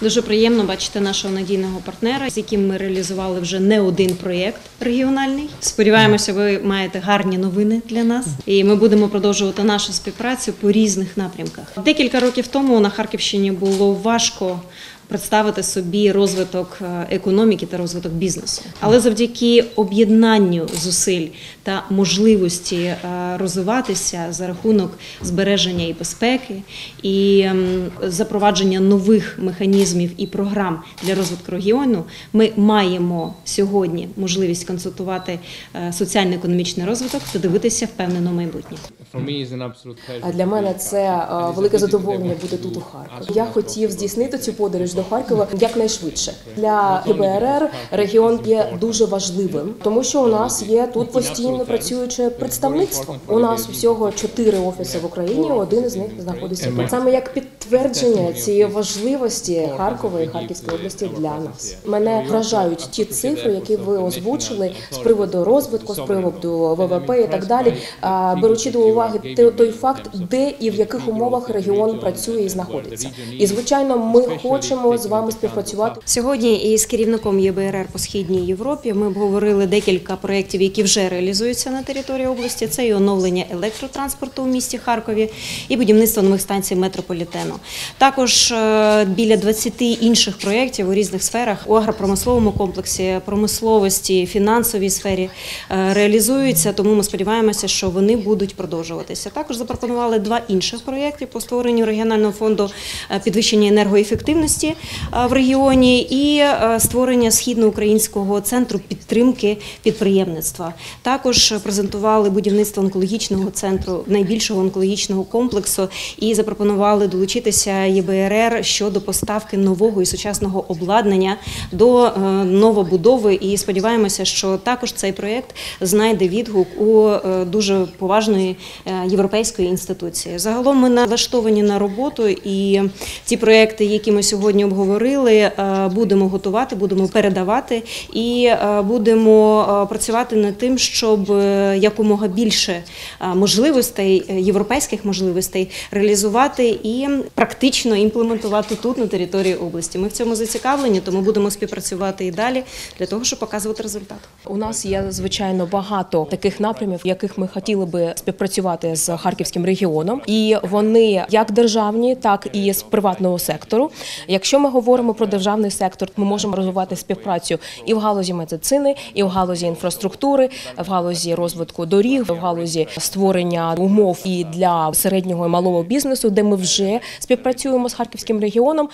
Дуже приємно бачити нашого надійного партнера, з яким ми реалізували вже не один проєкт регіональний. Сподіваємося, ви маєте гарні новини для нас, і ми будемо продовжувати нашу співпрацю по різних напрямках. Декілька років тому на Харківщині було важко. Представити собі розвиток е, економіки та розвиток бізнесу, але завдяки об'єднанню зусиль та можливості е, розвиватися за рахунок збереження і безпеки, і ем, запровадження нових механізмів і програм для розвитку регіону, ми маємо сьогодні можливість консультувати е, соціально-економічний розвиток та дивитися впевнено майбутнє. А для мене це велике задоволення бути тут у Харкові. Я хотів здійснити цю подорож до Харкова якнайшвидше. Для ГБРР регіон є дуже важливим, тому що у нас є тут постійно працююче представництво. У нас всього чотири офіси в Україні. Один із них знаходиться тут. саме як підтвердження цієї важливості Харкова і Харківської області для нас. Мене вражають ті цифри, які ви озвучили з приводу розвитку, з приводу ВВП і так далі. Беручи до уваги той факт, де і в яких умовах регіон працює і знаходиться. І звичайно, ми хочемо з вами співпрацювати. Сьогодні із керівником ЄБРР по східній Європі ми обговорили декілька проєктів, які вже реалізуються на території області. Це і оновлення електротранспорту у місті Харкові, і будівництво нових станцій метрополітену. Також е, біля 20 інших проєктів у різних сферах у агропромисловому комплексі, промисловості, фінансовій сфері е, реалізуються. Тому ми сподіваємося, що вони будуть продовжуватися. Також запропонували два інших проєкти по створенню регіонального фонду е, підвищення енергоефективності в регіоні і створення східноукраїнського центру підтримки підприємництва. Також презентували будівництво онкологічного центру, найбільшого онкологічного комплексу, і запропонували долучитися ЄБРР щодо поставки нового і сучасного обладнання до е, новобудови. І сподіваємося, що також цей проєкт знайде відгук у е, дуже поважної е, європейської інституції. Загалом ми налаштовані на роботу, і ті проекти, які ми сьогодні обговорили, будемо готувати, будемо передавати і будемо працювати над тим, щоб якомога більше можливостей, європейських можливостей реалізувати і практично імплементувати тут на території області. Ми в цьому зацікавлені, тому будемо співпрацювати і далі для того, щоб показувати результат. У нас є звичайно багато таких напрямів, в яких ми хотіли би співпрацювати з харківським регіоном, і вони як державні, так і з приватного сектору. Якщо ми говоримо про державний сектор, ми можемо розвивати співпрацю і в галузі медицини, і в галузі інфраструктури, в галузі розвитку доріг, в галузі створення умов і для середнього і малого бізнесу, де ми вже співпрацюємо з харківським регіоном.